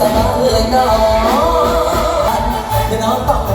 สบายเลยน้องน้องต้อง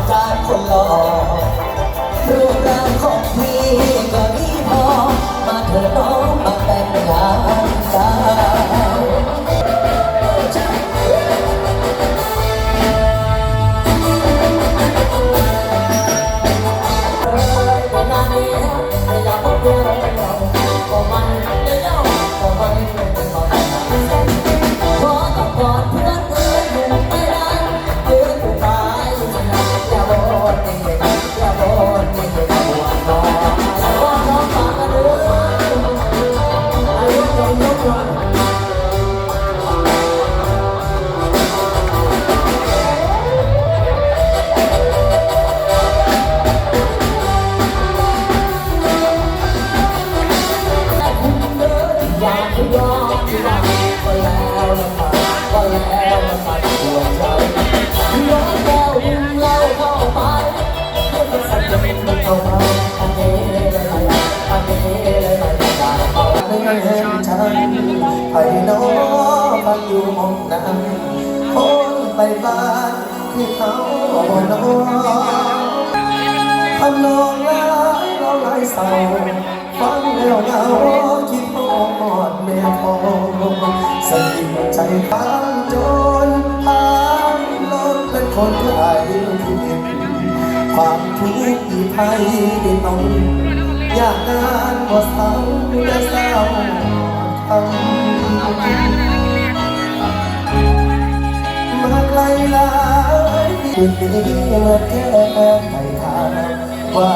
ไอ้น้องฟังอยู่มองน้ำคนไปบ้านที่เขาโอโนอนทำนองแล้วเราไหลเศร้าฟังแล้วเงาคิดพอหมดแม่พอสกิดใจฟังจนทางลดเป็นคนไทยที่เห็นความทุกข์ที่ภัยที่ต้องอยากนานบ่เศร้าจะเศร้า มาไกลหลายคืนนี้มาแก้ไม่ทางว่า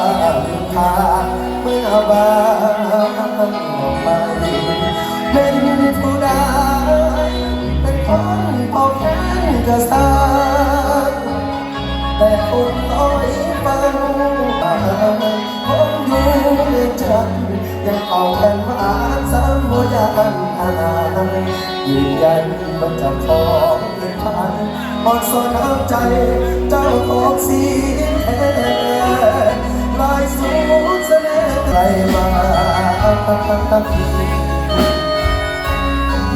ทางเมื่อบางมาเป็นผู้ใดเป็นคนพอแค่นกระซ้าแต่คนน้อยฟังคงอยู่ในใจ ยังเอากันมาอ่านสามโบยานอนายืนยันมันจะขอเงินพันมอนสอนน้ใจ เจ้าของสีแท้ลายสูงเสน่ห์ใครมา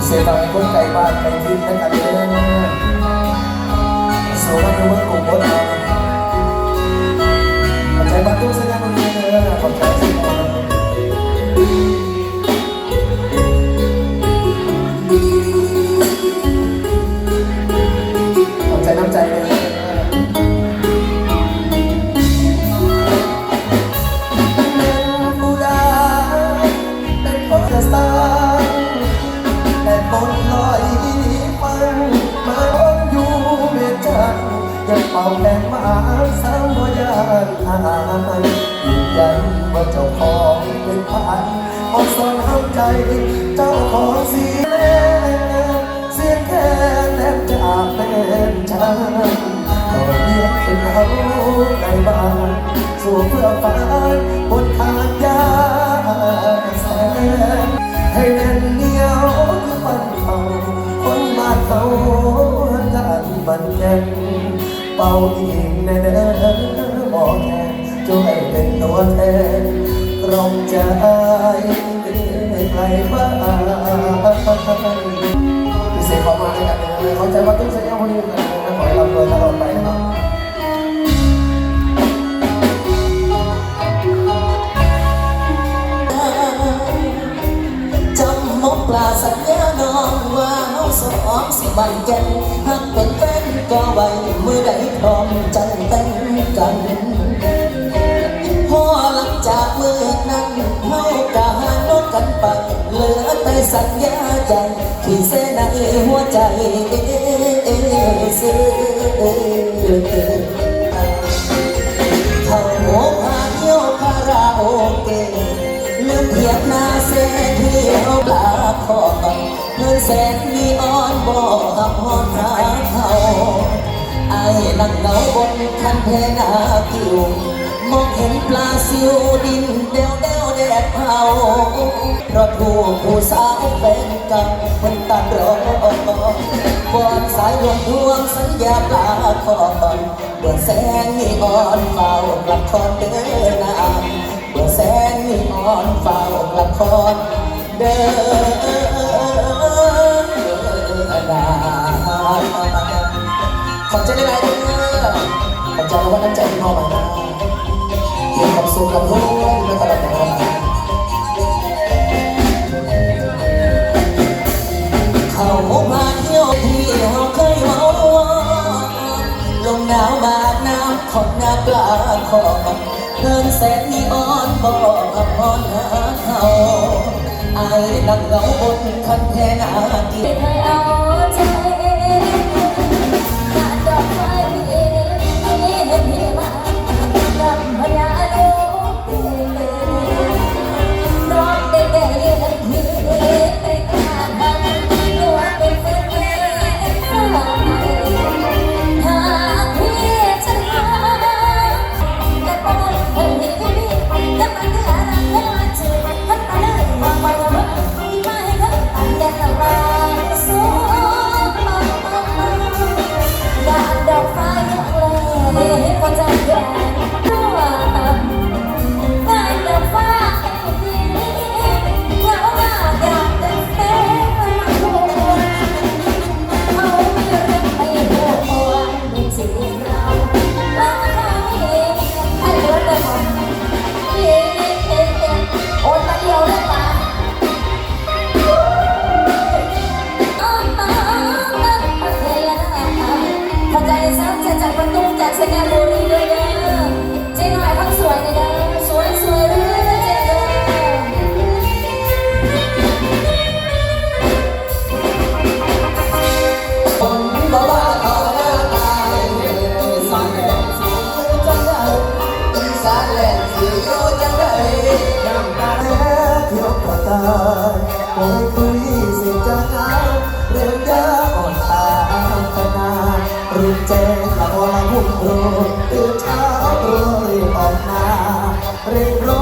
เสียฟังคนไก่บ้านไปทิ้งนะครันเด้อสวัสดีวันกุ้งบดอาใจบ้านตุ้งเส ป่าอีกแน่ๆบอกแทนช่วยเป็นตัวแทนกรองใจใครบ้างพิเศษขอมาเลยกันเลยเขาใจว่าต้องใช้เอาคนนี้กันะขอให้รับเลยตลอดไปนะครับจำมกปลาสัญญาน้องว่าเฮาสองสิบันแก่นหักเป็นแฟน ก็ไว้มือใดพร้อมใจแต่งกันพอหลังจากมือนั้นเฮากะหาโนดกันไปเหลือแต่สัญญาใจที่เส้นในหัวใจซื้อเขาโมพาเที่ยวคาราโอเกะลืมเพียบหน้าเสียเที่ยวปลาคอเงินแสนั่งเงาบนคันเพนาคิวมองเห็นปลาซิวดินเดวเดวแดดเผาเพราะถูกผู้สาวเป็นกับคนตัดรอวอนสายลมทวงสัญญาปลาคอนเบื่อแสงนีอ่อนเฝ้ากลับคอนเดินนานเบื่อแสงนีอ่อนเฝ้ากลับคอนเดินนา ขอบใจหลายๆเด้อขอบใจแล้วว่าน้ำใจพี่น้องมานะเกี่ยวกับสุขกับทุกข์ไม่ตลอดแต่ว่าเขามาเที่ยวที่เราเคยเมาลงหนาวบาดน้ำขอบหน้าปลาขอบเดินแสนนีอ่อนบอกพรหาเขาไอ้นักเหงาบนคันแทนาที โอ้ยคุยสิจะหาเรื่องยาอ่อนตาขนาดรีบแจ้งละวละหุ่นโรยตื่นเช้าโรยออกมาเรีบร้อง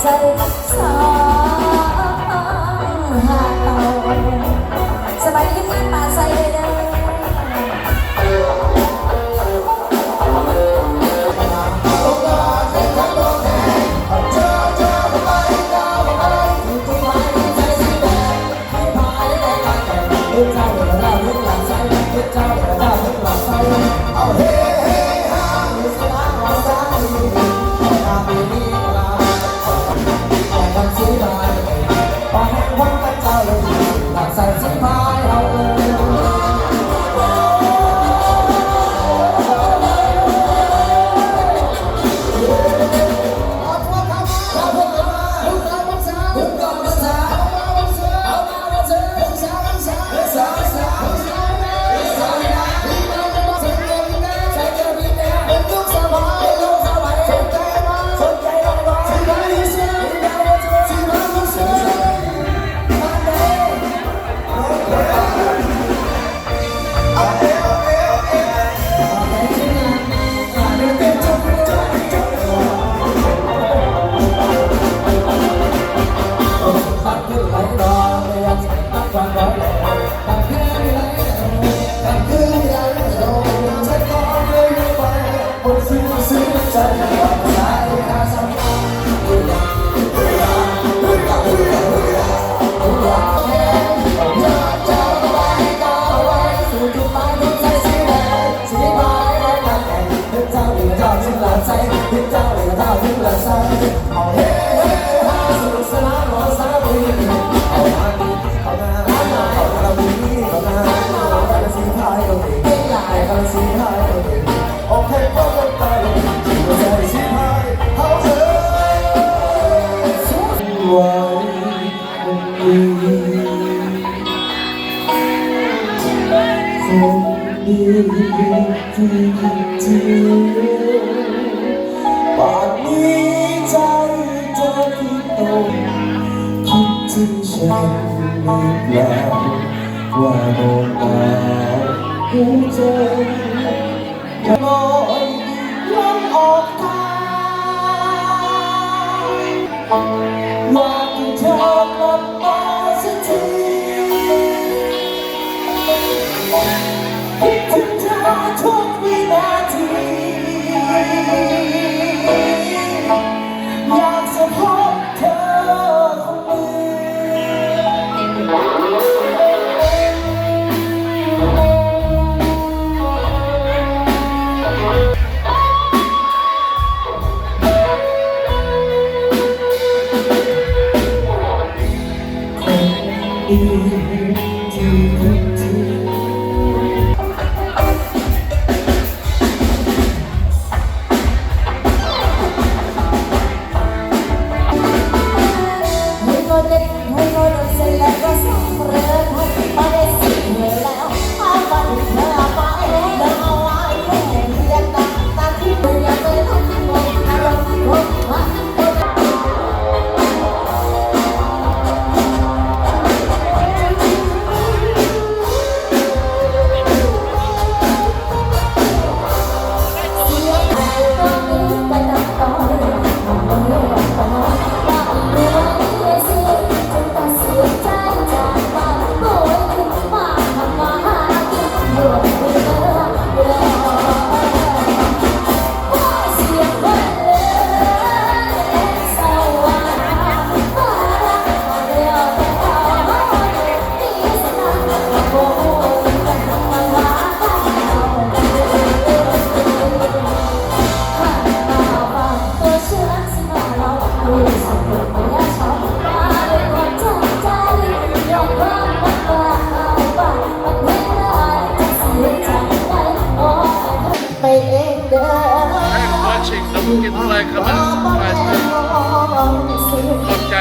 ใจสาวหา get like a man ขอบใจ